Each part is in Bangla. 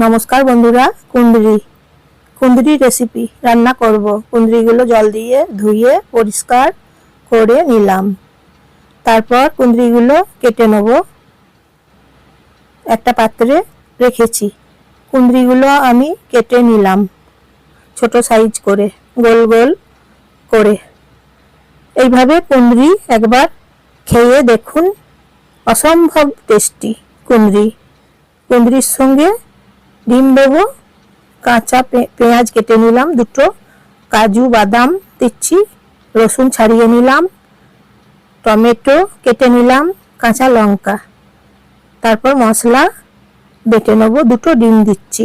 নমস্কার বন্ধুরা, কুন্দ্রি। কুন্দ্রি রেসিপি রান্না করব। কুন্দ্রিগুলো জল দিয়ে ধুয়ে, পরিষ্কার করে নিলাম। তারপর কুন্দ্রিগুলো কেটে নেব। একটা পাত্রে রেখেছি। কুন্দ্রিগুলো আমি কেটে নিলাম ছোট সাইজ করে, গোল গোল করে। এইভাবে কুন্দ্রি একবার খেয়ে দেখুন। অসম্ভব টেস্টি কুন্দ্রি। কুন্দ্রির সঙ্গে ডিম দেবো, কাঁচা পেঁয়াজ কেটে নিলাম দুটো, কাজু, বাদাম দিচ্ছি রসুন ছাড়িয়ে নিলাম, টমেটো কেটে নিলাম, কাঁচা লঙ্কা। তারপর মশলা বেটে নেব, দুটো ডিম দিচ্ছি।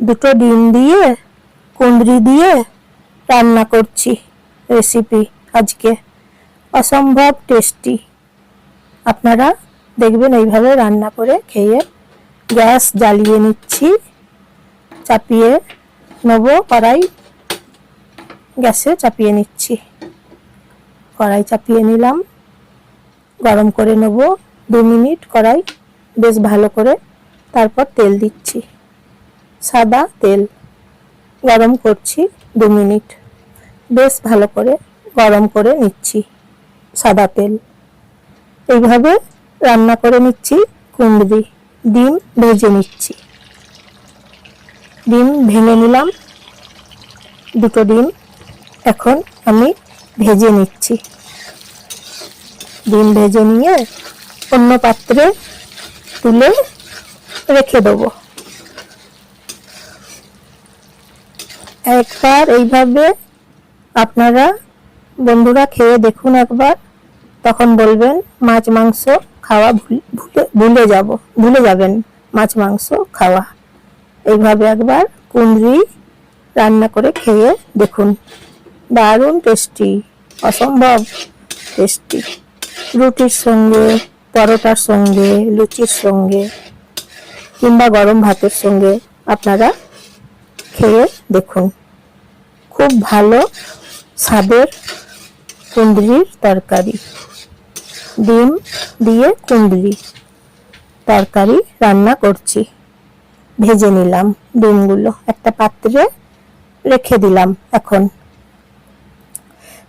দুটো ডিম দিয়ে কুঁদরি দিয়ে রান্না করছি রেসিপি আজকে। অসম্ভব টেস্টি আপনারা দেখবেন এইভাবে রান্না করে খেয়ে গ্যাস জ্বালিয়ে নিচ্ছি, চাপিয়ে নেব, কড়াই গ্যাসে চাপিয়ে নিচ্ছি। কড়াই চাপিয়ে নিলাম, গরম করে নেব, দু মিনিট কড়াই বেশ ভালো করে, তারপর তেল দিচ্ছি, সাদা তেল। গরম করছি দু মিনিট, বেশ ভালো করে গরম করে নিচ্ছি, সাদা তেল। এইভাবে রান্না করে নিচ্ছি কুঁদরি ডিম ভেজে নিচ্ছি। ডিম ভেঙে নিলাম। দুটো ডিম এখন আমি ভেজে নিচ্ছি। ডিম ভেজে নিয়ে অন্য পাত্রে তুলে রেখে দেবো। একবার এইভাবে আপনারা বন্ধুরা খেয়ে দেখুন একবার। তখন বলবেন মাছ, মাংস খাওয়া ভুল- যাব, ভুলে যাবেন। মাছ, মাংস খাওয়া। এইভাবে একবার কুঁদরি রান্না করে খেয়ে দেখুন। দারুণ টেস্টি অসম্ভব টেস্টি রুটির সঙ্গে, পরোটার সঙ্গে, লুচির সঙ্গে, কিংবা গরম ভাতের সঙ্গে আপনারা খেয়ে দেখুন। খুব ভালো স্বাদের কুঁদরির তরকারি। ডিম দিয়ে কুঁদরি তরকারি রান্না করছি। ভেজে নিলাম ডিমগুলো। একটা পাত্রে রেখে দিলাম এখন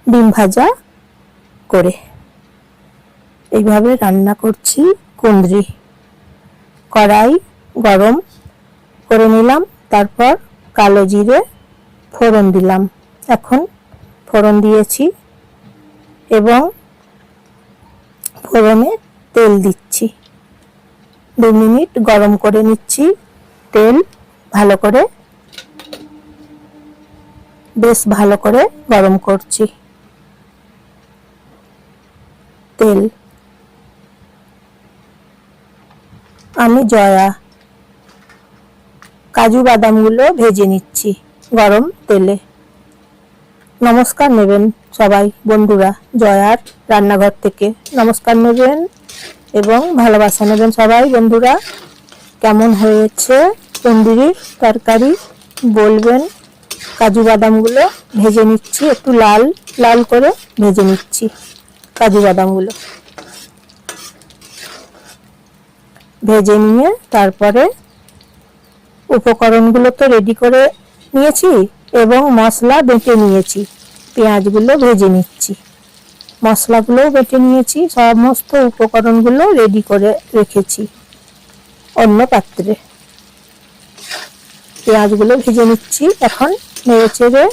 ডিম ভাজা করে। এইভাবে রান্না করছি কুঁদরি। কড়াই গরম করে নিলাম, তারপর কালো জিরে ফোড়ন দিলাম। এখন ফোড়ন দিয়েছি এবং ফোড়নে তেল দিচ্ছি। দু মিনিট গরম করে নিচ্ছি তেল, ভালো করে। বেশ ভালো করে গরম করছি। তেল। আমি জয়া। কাজু বাদামগুলো ভেজে নিচ্ছি গরম তেলে। নমস্কার নেবেন সবাই বন্ধুরা জয়ার রান্নাঘর থেকে। নমস্কার নেবেন এবং ভালোবাসা নেবেন সবাই বন্ধুরা। কেমন হয়েছে তন্দুরির তরকারি? বলবেন, কাজু বাদামগুলো ভেজে নিচ্ছি, একটু লাল লাল করে ভেজে নিচ্ছি কাজু বাদামগুলো। ভেজে নিয়ে তারপরে উপকরণগুলো তো রেডি করে নিয়েছি। এবং মশলা বেটে নিয়েছি। পেঁয়াজগুলো ভেজে নিচ্ছি। মশলাগুলোও বেটে নিয়েছি। সমস্ত উপকরণগুলো রেডি করে রেখেছি অন্য পাত্রে। পেঁয়াজগুলো ভেজে নিচ্ছি এখন নেড়ে চেড়ে।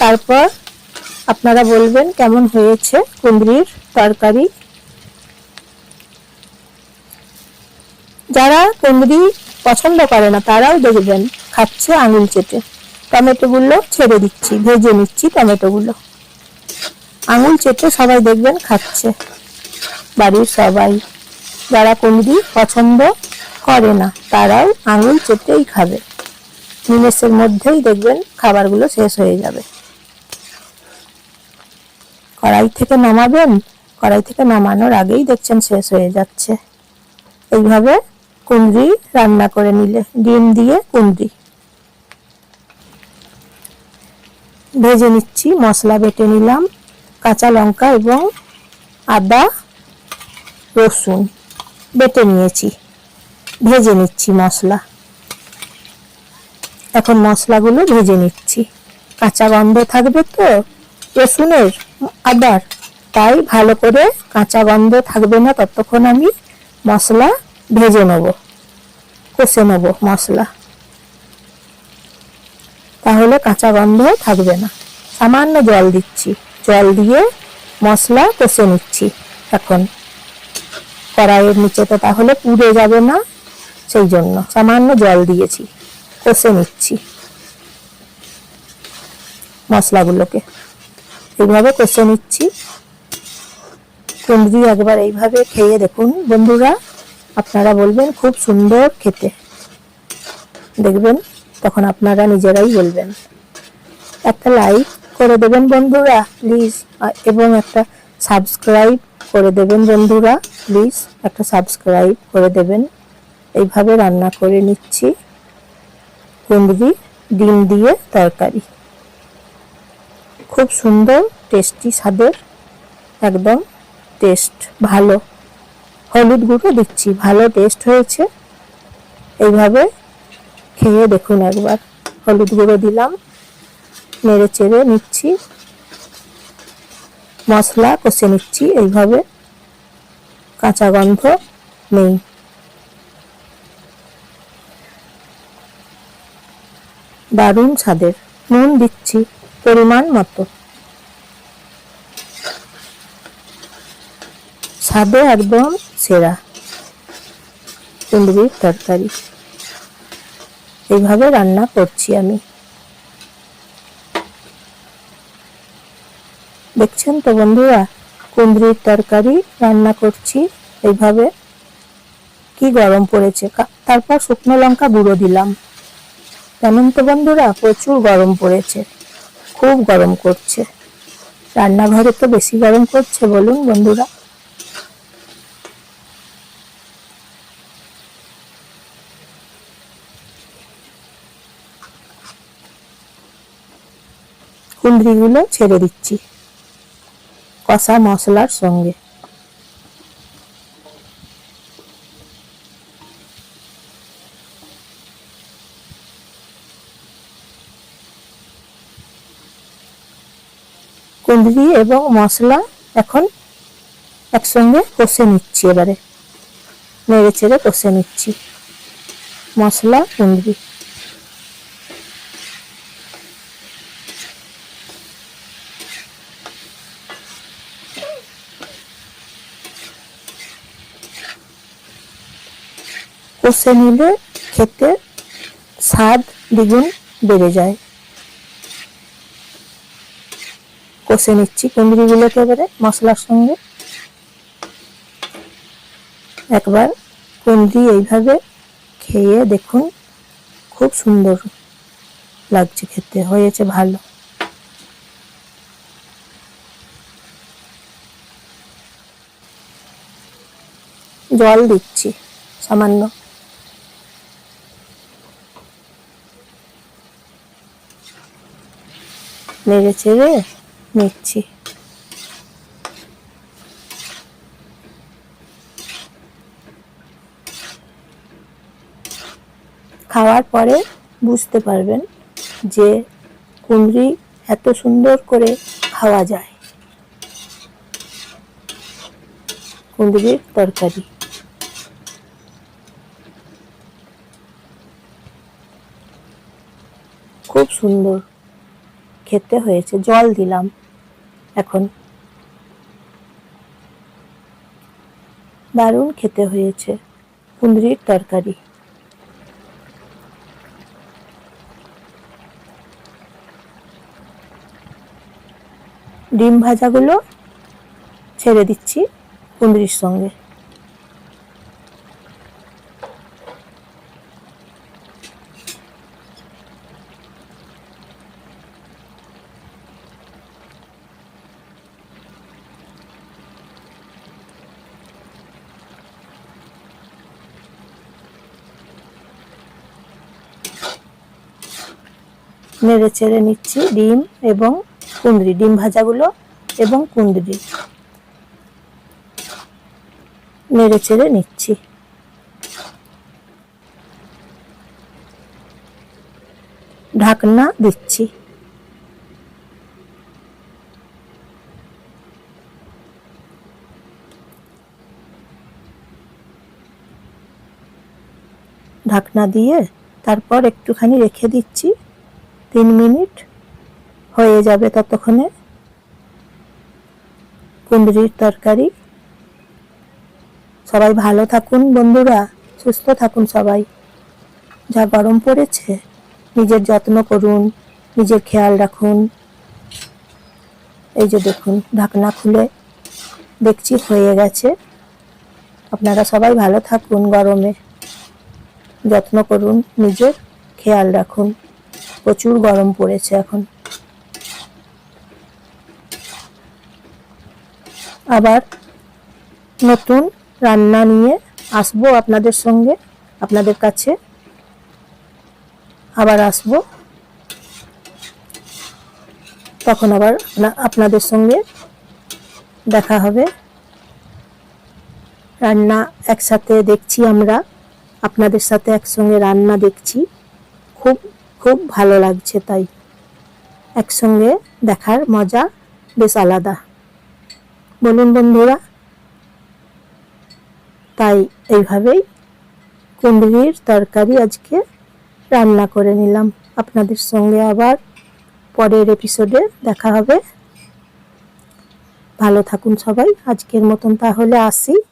তারপর আপনারা বলবেন কেমন হয়েছে কুঁদরির তরকারি। যারা কুঁদরি পছন্দ করে না, তারাও দেখবেন, খাচ্ছে আঙুল চেটে। টমেটোগুলো ছেড়ে দিচ্ছি, ভেজে নিচ্ছি টমেটোগুলো। আঙুল চেটে সবাই দেখবেন খাচ্ছে। বাড়ির সবাই। যারা কুঁদরি পছন্দ করে না, তারাও আঙুল চেটেই খাবে। নিমেষের মধ্যেই দেখবেন খাবারগুলো শেষ হয়ে যাবে। কড়াই থেকে নামাবেন? কড়াই থেকে নামানোর আগেই দেখছেন শেষ হয়ে যাচ্ছে। এইভাবে কুঁদরি রান্না করে নিলে, ডিম দিয়ে কুঁদরি ভেজে নিচ্ছি, মশলা বেটে নিলাম, কাঁচা লঙ্কা এবং আদা, রসুন বেটে নিয়েছি, ভেজে নিচ্ছি মশলা। এখন মশলাগুলো ভেজে নিচ্ছি। কাঁচা গন্ধ থাকবে তো, রসুনের আদার, তাই ভালো করে কাঁচা গন্ধ থাকবে না, ততক্ষণ আমি মশলা ভেজে নেব, কষে নেব মশলা। তাহলে কাঁচা গন্ধ থাকবে না। সামান্য জল দিচ্ছি। জল দিয়ে মশলা কষে নিচ্ছি এখন। কড়াইয়ের নিচে তো তাহলে পুড়ে যাবে না, সেই জন্য সামান্য জল দিয়েছি, কষে নিচ্ছি মশলাগুলোকে। এইভাবে কষে নিচ্ছি। কুন্দ্রি একবার এইভাবে খেয়ে দেখুন বন্ধুরা, আপনারা বলবেন খুব সুন্দর খেতে। দেখবেন তখন আপনারা নিজেরাই বলবেন। একটা লাইক করে দেবেন বন্ধুরা প্লিজ এবং একটা সাবস্ক্রাইব করে দেবেন বন্ধুরা প্লিজ একটা সাবস্ক্রাইব করে দেবেন। এইভাবে রান্না করে নিচ্ছি। কুঁদরি ডিম দিয়ে তরকারি। খুব সুন্দর টেস্টি স্বাদের, একদম টেস্ট ভালো। হলুদ গুঁড়ো দিচ্ছি, ভালো টেস্ট হয়েছে। এইভাবে খেয়ে দেখুন একবার। হলুদ গুঁড়ো দিলাম, নেড়ে চেড়ে নিচ্ছি। মশলা কষে নিচ্ছি, এইভাবে। কাঁচা গন্ধ নেই। দারুণ স্বাদের। নুন দিচ্ছি পরিমাণ মতো। স্বাদে একদম সেরা। কুন্দরির তরকারি। এইভাবে রান্না করছি আমি। দেখছেন তো বন্ধুরা কুন্দরির তরকারি রান্না করছি এইভাবে। কি গরম পড়েছে তারপর শুকনো লঙ্কা গুঁড়ো দিলাম। জানেন তো বন্ধুরা, প্রচুর গরম পড়েছে, খুব গরম করছে। রান্নাঘরে তো বেশি গরম করছে বলুন বন্ধুরা। কুন্দ্রিগুলো ছেড়ে দিচ্ছি। কষা মশলার সঙ্গে। কুঁদরি এবং মশলা এখন একসঙ্গে কষে নিচ্ছি এবারে। নেড়ে চেড়ে কষে নিচ্ছি। মশলা কুঁদরি কষে নিলে খেতে স্বাদ দ্বিগুণ বেড়ে যায়। কষে নিচ্ছি কুঁদরিগুলোকে এবারে মশলার সঙ্গে। একবার কুঁদরি এইভাবে খেয়ে দেখুন, খুব সুন্দর লাগছে খেতে, হয়েছে ভালো। জল দিচ্ছি, সামান্য। নেড়ে চেড়ে নিচ্ছি। খাওয়ার পরে বুঝতে পারবেন যে কুঁদরি এত সুন্দর করে খাওয়া যায়। কুঁদরির তরকারি। খুব সুন্দর। খেতে হয়েছে, জল দিলাম। এখন দারুণ খেতে হয়েছে কুঁদরির তরকারি। ডিম ভাজাগুলো ছেড়ে দিচ্ছি কুঁদরির সঙ্গে। নেড়ে চেড়ে নিচ্ছি ডিম এবং কুঁদরি, ডিম ভাজাগুলো এবং কুঁদরি। নেড়ে চেড়ে নিচ্ছি। ঢাকনা দিচ্ছি। ঢাকনা দিয়ে তারপর একটুখানি রেখে দিচ্ছি। তিন মিনিট হয়ে যাবে ততক্ষণে। কুঁদরির তরকারি। সবাই ভালো থাকুন বন্ধুরা, সুস্থ থাকুন সবাই। যা গরম পড়েছে, নিজের যত্ন করুন, নিজের খেয়াল রাখুন। এই যে দেখুন, ঢাকনা খুলে দেখছি হয়ে গেছে। আপনারা সবাই ভালো থাকুন গরমে। যত্ন করুন, নিজের খেয়াল রাখুন। প্রচুর গরম পড়েছে এখন। আবার নতুন রান্না নিয়ে আসব আপনাদের সঙ্গে, আপনাদের কাছে। আবার আসব। তখন আবার আপনাদের সঙ্গে দেখা হবে। রান্না একসাথে দেখছি আমরা, আপনাদের সাথে একসঙ্গে রান্না দেখছি। খুব খুব ভালো লাগছে তাই। একসঙ্গে দেখার মজা বেশ আলাদা। বলুন বন্ধুরা, তাই এইভাবেই কুমড়ির তরকারি আজকে রান্না করে নিলাম। আপনাদের সঙ্গে আবার পরের এপিসোডে দেখা হবে। ভালো থাকুন সবাই। আজকের মতন তাহলে আসি।